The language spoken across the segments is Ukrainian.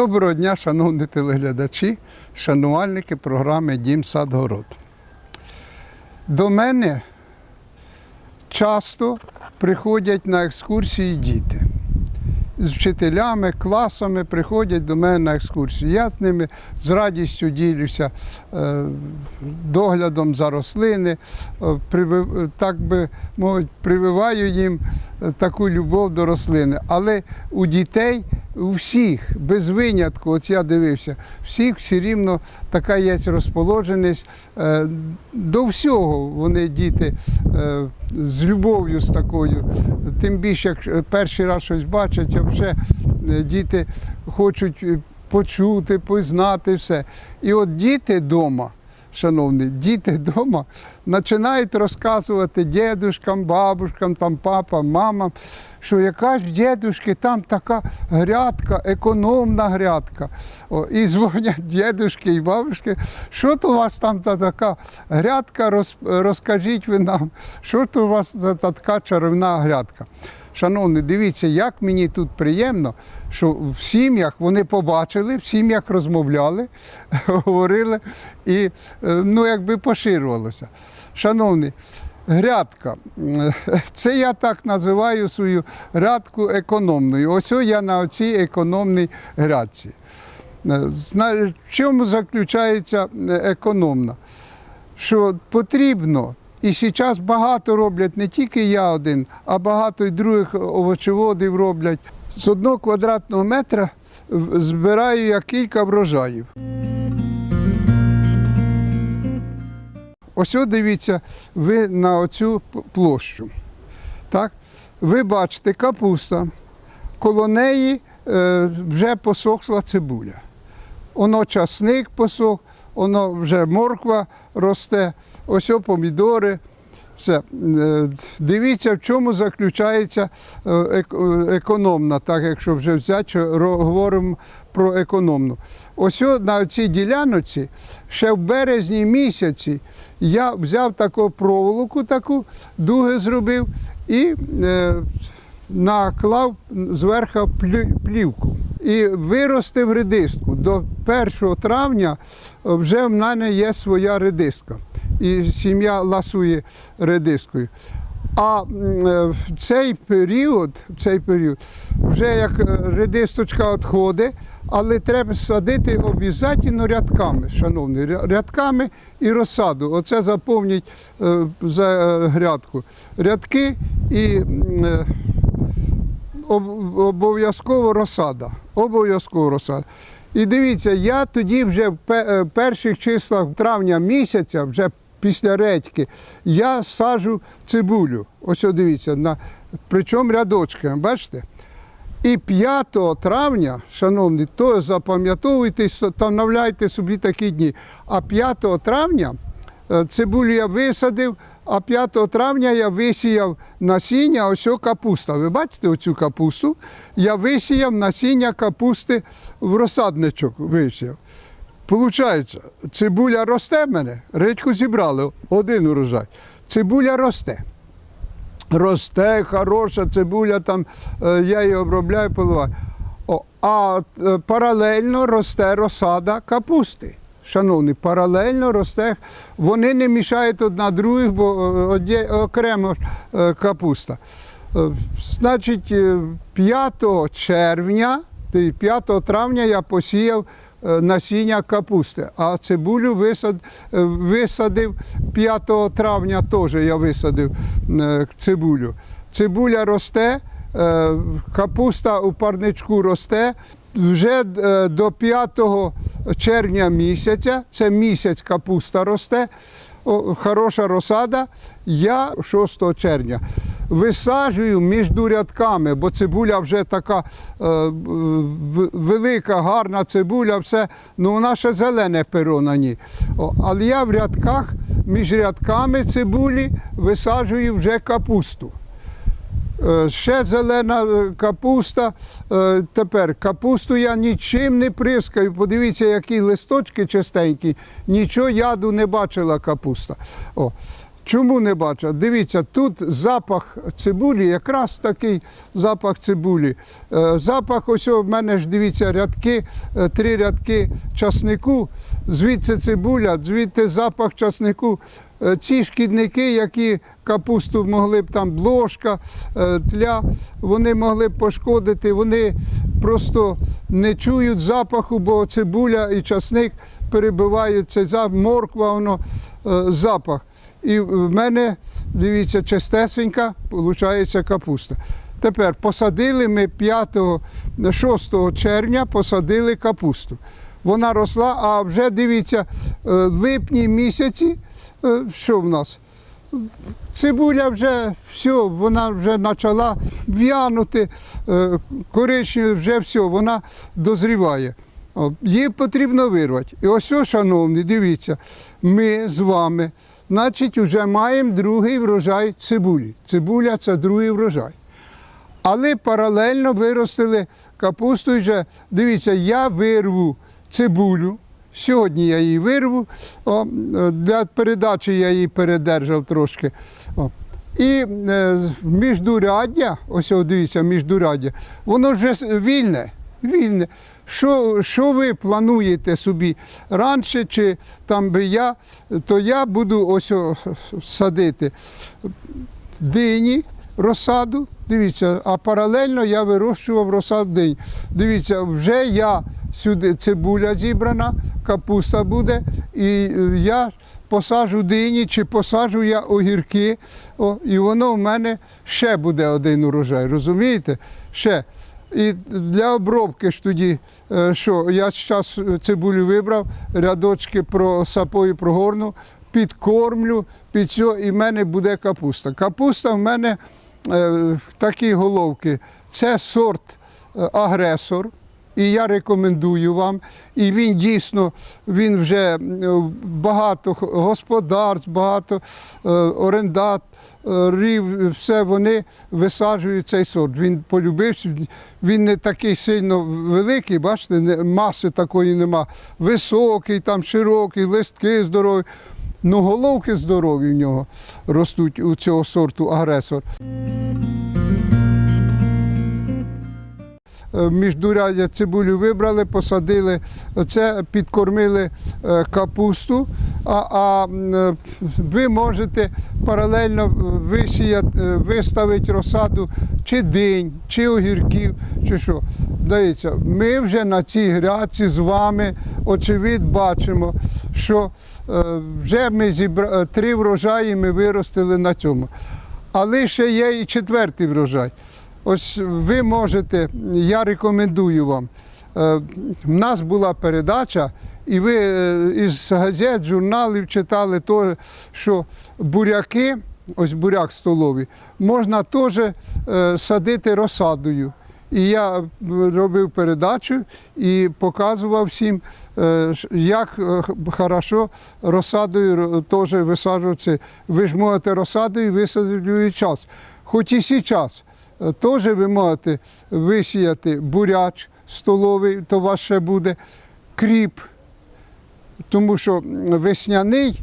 Доброго дня, шановні телеглядачі, шанувальники програми Дім Сад Город. До мене часто приходять на екскурсії діти. З вчителями, класами приходять до мене на екскурсії. Я з ними з радістю ділюся е, доглядом за рослини, е, так би мовить, прививаю їм е, таку любов до рослини. Але у дітей, всіх, без винятку, от я дивився, всіх все рівно така є розположеність е, до всього. Вони діти е, з любов'ю з такою. Тим більше, як перший раз щось бачать, а вже е, діти хочуть почути, познати все. І от діти вдома. Шановні, діти вдома починають розказувати дідушкам, бабушкам, там папам, мамам, що яка ж дідушки там така грядка, економна грядка. О, і дзвонять дідушки і бабушки, що то у вас там та така грядка, розкажіть ви нам, що то у вас за та така чарівна грядка. Шановні, дивіться, як мені тут приємно, що в сім'ях вони побачили, в сім'ях розмовляли, говорили і е, ну, якби поширювалося. Шановні, грядка. Це я так називаю свою грядку економною. Ось я на цій економній грядці. Е, В чому заключається е, економна? Що потрібно, і зараз багато роблять не тільки я один, а багато й других овочеводів роблять. З одного квадратного метра збираю я кілька врожаїв. Ось дивіться, ви на оцю площу. Так? Ви бачите капуста, коло неї е, вже посохла цибуля. Воно часник посох, воно вже морква росте, ось помідори. Все. Е, Дивіться, в чому заключається е, е, економна, так якщо вже взяти, говоримо про економну. Ось на цій діляночці ще в березні місяці я взяв таку проволоку, таку дуги зробив і наклав зверху плівку і виростив редиску. До 1 травня вже в мене є своя редиска. І сім'я ласує редискою. А е, в цей період, в цей період вже як е, редисточка відходить, але треба садити обов'язково рядками, шановні, рядками і розсаду. Оце заповніть е, за грядку. Рядки і обов'язково розсада. Обов'язково розсада. І дивіться, я тоді вже в е, перших числах травня місяця, вже після редьки, я саджу цибулю. Ось дивіться, на, причому рядочками, бачите? І 5 травня, шановні, то запам'ятовуйте, встановляйте собі такі дні. А 5 травня цибулю я висадив, а 5 травня я висіяв насіння, ось капуста. Ви бачите оцю капусту? Я висіяв насіння капусти в розсадничок висіяв. Получається, цибуля росте в мене, редьку зібрали, один урожай. Цибуля росте. Росте, хороша цибуля, там е, я її обробляю, поливаю. О, а е, паралельно росте розсада капусти. Шановні, паралельно росте, вони не мішають одна других, бо е, окремо е, капуста. Е, Значить, е, 5 червня, 5 травня я посіяв насіння капусти, а цибулю висад, висадив 5 травня теж я висадив цибулю. Цибуля росте, капуста у парничку росте. Вже е, до 5 червня місяця, це місяць капуста росте, хороша розсада. Я 6 червня висаджую між рядками, бо цибуля вже така е, велика, гарна цибуля, все, ну вона ще зелене перо на ній. Але я в рядках між рядками цибулі висаджую вже капусту. Е, Ще зелена е, капуста. Е, Тепер капусту я нічим не прискаю. Подивіться, які листочки чистенькі. Нічого яду не бачила капуста. О. Чому не бачать? Дивіться, тут запах цибулі, якраз такий запах цибулі. Запах, ось у мене ж дивіться, рядки, три рядки часнику, звідси цибуля, звідти запах часнику. Е, Ці шкідники, які капусту могли б там блошка, е, тля, вони могли б пошкодити, вони просто не чують запаху, бо цибуля і часник перебивають цей запах, морква, воно е, запах. І в мене, дивіться, чистесенька, виходить капуста. Тепер посадили ми 5-6 червня посадили капусту. Вона росла, а вже дивіться, е, в липні місяці, е, що в нас? Цибуля вже все, вона вже почала в'янути, е, коричневе, вже все, вона дозріває. Її потрібно вирвати. І ось, шановні, дивіться, ми з вами, значить, вже маємо другий врожай цибулі. Цибуля це другий врожай. Але паралельно виростили капусту і вже. Дивіться, я вирву цибулю. Сьогодні я її вирву. О, для передачі я її передержав трошки. О. І е, міждуряддя, ось дивіться, міждуряддя, воно вже вільне. вільне. Що, що ви плануєте собі раніше, чи там би я, то я буду ось садити дині розсаду. Дивіться, а паралельно я вирощував розсаду динь. Дивіться, вже я сюди цибуля зібрана, капуста буде, і е, я посаджу дині чи посаджу я огірки, о, і воно в мене ще буде один урожай. Розумієте? Ще. І для обробки ж тоді, е, що я зараз цибулю вибрав, рядочки про сапою прогорну, підкормлю, під цього, і в мене буде капуста. Капуста в мене такі головки. Це сорт е, агресор. І я рекомендую вам. І він дійсно він вже е, багато господарств, багато е, орендаторів, все вони висаджують цей сорт. Він полюбився, він не такий сильно великий, бачите, маси такої нема. Високий, там широкий, листки здорові. Ну, головки здорові в нього ростуть у цього сорту агресор. Міждурядя цибулю вибрали, посадили, це підкормили е, капусту. А, а е, ви можете паралельно висіяти, е, виставити розсаду чи динь, чи огірків, чи що. Дивіться, ми вже на цій грядці з вами, очевидь, бачимо, що е, вже ми зібра... е, три врожаї ми виростили на цьому. Але ще є і четвертий врожай. Ось ви можете, я рекомендую вам. е, В нас була передача, і ви е, із газет, журналів читали то, що буряки, ось буряк столовий, можна теж е, садити розсадою. І я робив передачу і показував всім, як хорошо розсадою теж висаджувати. Ви ж можете розсадою висадити час. Хоч і зараз теж ви можете висіяти буряч столовий, то ще буде кріп, тому що весняний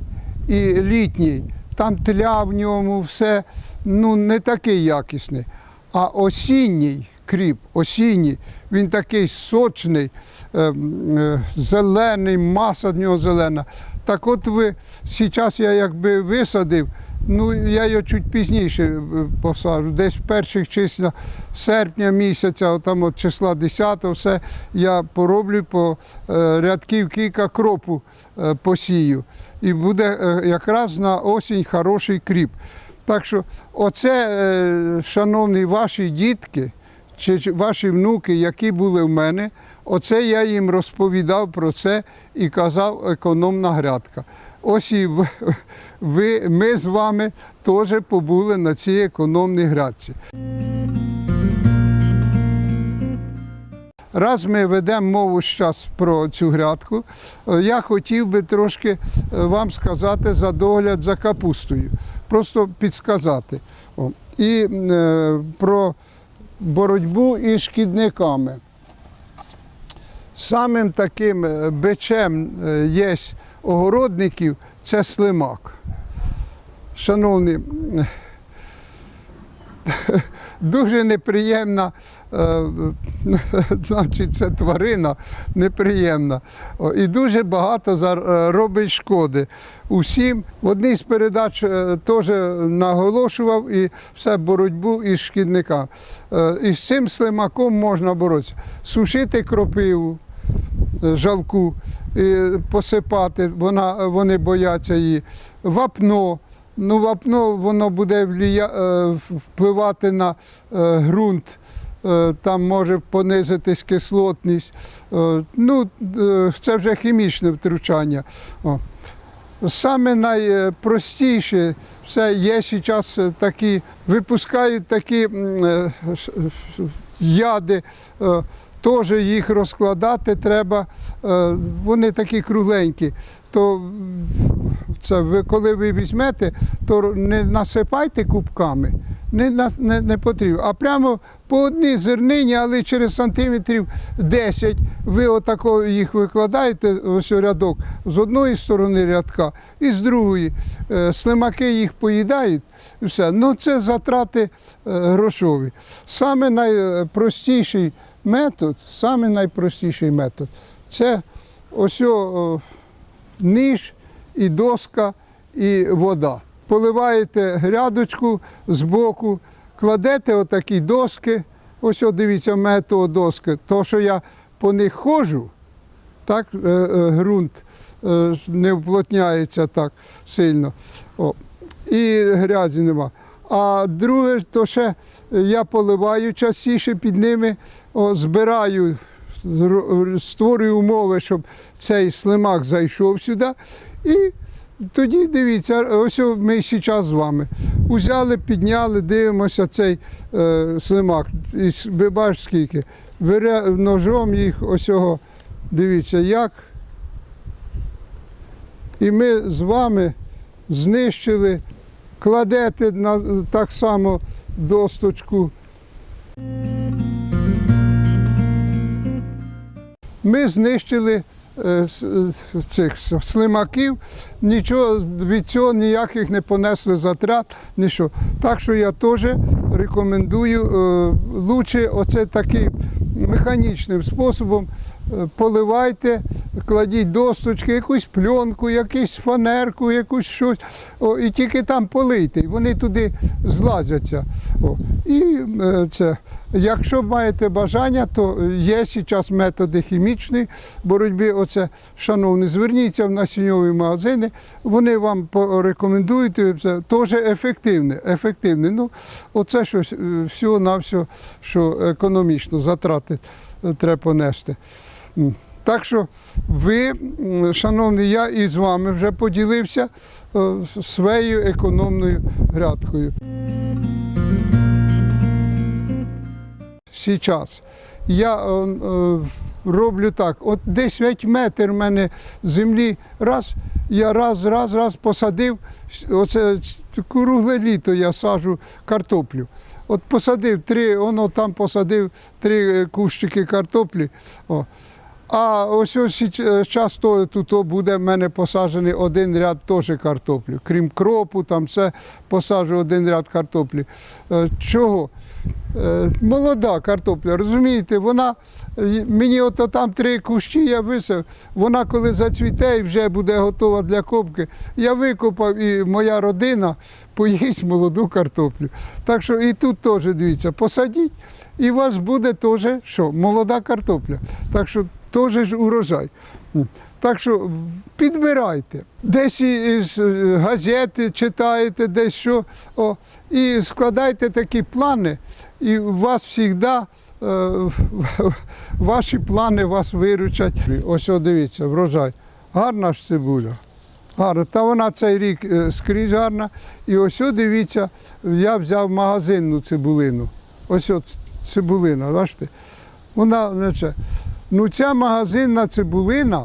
і літній, там тля в ньому, все ну, не такий якісний. А осінній кріп, осінній, він такий сочний, е, е, зелений, маса в нього зелена. Так от ви зараз я якби висадив, ну я його чуть пізніше е, посаджу, десь в перших числах серпня місяця, там от числа 10 все я пороблю по е, рядків кілька кропу е, посію. І буде якраз на осінь хороший кріп. Так що, оце, шановні ваші дітки, чи ваші внуки, які були в мене, оце я їм розповідав про це і казав економна грядка. Ось і ви, ми з вами теж побули на цій економній грядці. Раз ми ведемо мову зараз про цю грядку, е, я хотів би трошки е, вам сказати за догляд за капустою. Просто підсказати. І е, про боротьбу із шкідниками. Самим таким е, бичем е, є огородників це слимак. шановні, дуже неприємна, е, значить, це тварина неприємна. І дуже багато робить шкоди усім. В одній з передач теж наголошував і все боротьбу із шкідниками. І з цим слимаком можна боротися. Сушити кропиву, жалку, посипати, вона, вони бояться її. Вапно. Ну, вапно воно буде влія... е, впливати на е, ґрунт, е, там може понизитись кислотність. Е, Ну, е, це вже хімічне втручання. О. Саме найпростіше, все є зараз такі, випускають такі е, яди, е, теж їх розкладати треба. е, Вони такі кругленькі. То це ви, коли ви візьмете, то не насипайте кубками, не, не, не потрібно. А прямо по одній зернині, але через сантиметрів 10 ви отако їх викладаєте, ось рядок, з одної сторони рядка і з другої. Е, Слимаки їх поїдають і все. Ну це затрати е, грошові. Саме найпростіший метод, саме найпростіший метод це ось о, ніж і доска, і вода. Поливаєте грядочку збоку, кладете отакі доски. Ось о, дивіться, того доски. То, що я по них ходжу, так е, е, ґрунт е, не вплотняється так сильно. О, і грязі нема. А друге, то ще я поливаю частіше під ними, о, збираю, створюю умови, щоб цей слимак зайшов сюди. І тоді дивіться, ось ми зараз з вами. Узяли, підняли, дивимося цей е, слимак. І ви бачите скільки. Бере ножом їх ось його, дивіться, як. І ми з вами знищили, кладете на так само досточку. Ми знищили е, цих слимаків, нічого від цього ніяких не понесли затрат, нічого. Так що я теж рекомендую е, лучше оце таким механічним способом поливайте, кладіть досточки, якусь пленку, якусь фанерку, якусь щось. І тільки там полийте, і вони туди злазяться. І е, це, якщо маєте бажання, то є зараз методи хімічної боротьби. Оце, шановні, зверніться в насінньові магазини, вони вам порекомендують, це теж ефективне. ефективне. Ну, оце що всього на все, що економічно затрати е, треба понести. Так що ви, м, шановні, я і з вами вже поділився е, своєю економною грядкою. Сейчас я е, е, роблю так, от десь метр в мене землі, раз, я раз, раз, раз посадив, оце кругле літо я саджу картоплю. От посадив три, воно там посадив три кущики картоплі. О. А ось ось час то тут буде в мене посаджений один ряд теж картоплі. Крім кропу, там все посаджу один ряд картоплі. Е, Чого? Е, Молода картопля, розумієте, вона е, мені ото там три кущі я висив, вона коли зацвіте і вже буде готова для копки, я викопав і моя родина поїсть молоду картоплю. Так що і тут теж дивіться, посадіть, і у вас буде теж що, молода картопля. Так що теж урожай. Так що підбирайте. Десь із е, газети читаєте, десь що. О, і складайте такі плани, і у вас завжди е, ваші плани вас виручать. Ось о, дивіться, врожай. Гарна ж цибуля. Гарна. Та вона цей рік е, скрізь гарна. І ось о, дивіться, я взяв магазинну цибулину. Ось от цибулина, бачите? Вона, значить, ну ця магазинна цибулина,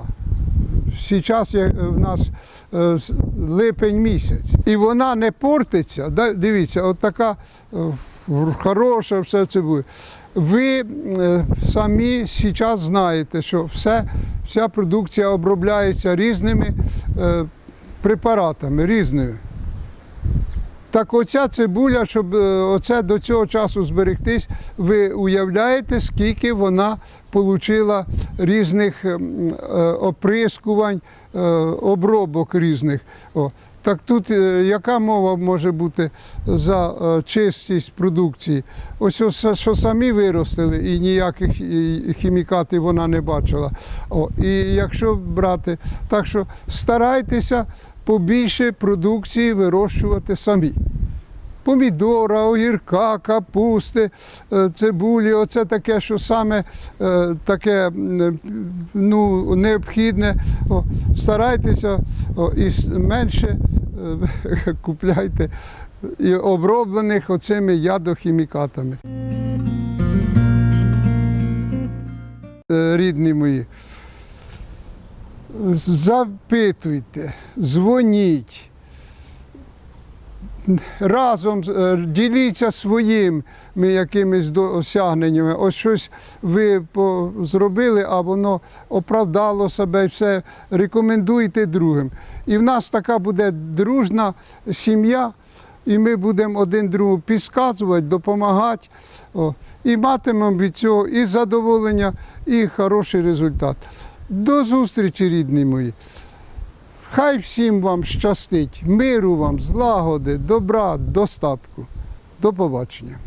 зараз в нас е, липень місяць, і вона не портиться. Дивіться, от така е, хороша все цибуля. Ви е, самі зараз знаєте, що все, вся продукція обробляється різними е, препаратами, різними. Так оця цибуля, щоб е, оце до цього часу зберегтись, ви уявляєте, скільки вона отримала різних е, оприскувань, е, обробок різних. Так тут е, яка мова може бути за е, чистість продукції? Ось ось, що самі виростили і ніяких хімікатів вона не бачила. О, і якщо брати, так що старайтеся побільше продукції вирощувати самі. Помідора, огірка, капусти, е, цибулі, оце таке, що саме е, таке ну, необхідне. Старайтеся і менше е, купляйте і оброблених оцими ядохімікатами. Рідні мої, запитуйте, дзвоніть разом е, діліться своїми якимись досягненнями. Ось щось ви зробили, а воно оправдало себе, все рекомендуйте другим. І в нас така буде дружна сім'я, і ми будемо один другу підказувати, допомагати. О, і матимемо від цього і задоволення, і хороший результат. До зустрічі, рідні мої. Хай всім вам щастить, миру вам, злагоди, добра, достатку. До побачення.